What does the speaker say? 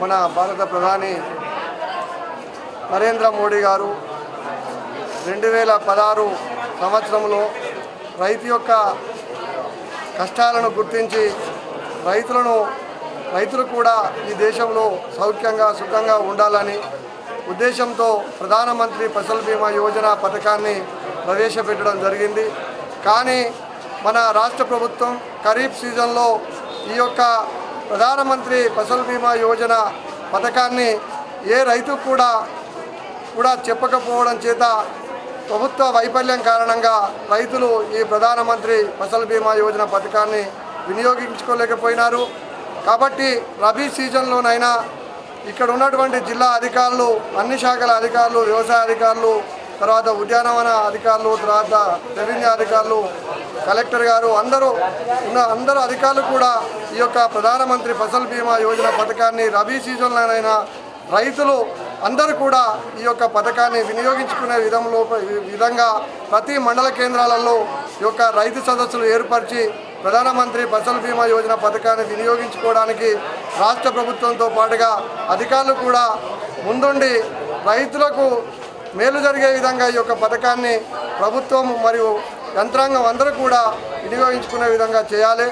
మన భారత ప్రధాని నరేంద్ర మోడీ గారు రెండు వేల పదహారు సంవత్సరంలో రైతు యొక్క కష్టాలను గుర్తించి రైతులను రైతులు కూడా ఈ దేశంలో సౌఖ్యంగా సుఖంగా ఉండాలని ఉద్దేశంతో ప్రధానమంత్రి ఫసల్ బీమా యోజన పథకాన్ని ప్రవేశపెట్టడం జరిగింది. కానీ మన రాష్ట్ర ప్రభుత్వం ఖరీఫ్ సీజన్లో ఈ యొక్క ప్రధానమంత్రి ఫసల్ బీమా యోజన పథకాన్ని ఏ రైతు కూడా కూడా చెప్పకపోవడం చేత ప్రభుత్వ వైఫల్యం కారణంగా రైతులు ఈ ప్రధానమంత్రి ఫసల్ బీమా యోజన పథకాన్ని వినియోగించుకోలేకపోయినారు. కాబట్టి రబీ సీజన్లోనైనా ఇక్కడ ఉన్నటువంటి జిల్లా అధికారులు అన్ని శాఖల అధికారులు వ్యవసాయ అధికారులు తర్వాత ఉద్యానవన అధికారులు తర్వాత రెవెన్యూ అధికారులు కలెక్టర్ గారు అందరూ ఉన్న అందరూ అధికారులు కూడా ఈ యొక్క ప్రధానమంత్రి ఫసల్ బీమా యోజన పథకాన్ని రబీ సీజన్లోనైనా రైతులు అందరూ కూడా ఈ యొక్క పథకాన్ని వినియోగించుకునే విధంలో విధంగా ప్రతి మండల కేంద్రాలలో ఈ యొక్క రైతు సదస్సులు ఏర్పరిచి ప్రధానమంత్రి ఫసల్ బీమా యోజన పథకాన్ని వినియోగించుకోవడానికి రాష్ట్ర ప్రభుత్వంతో పాటుగా అధికారులు కూడా ముందుండి రైతులకు మేలు జరిగే విధంగా ఈ యొక్క పథకాన్ని ప్రభుత్వం మరియు యంత్రాంగం అందరూ కూడా వినియోగించుకునే విధంగా చేయాలి.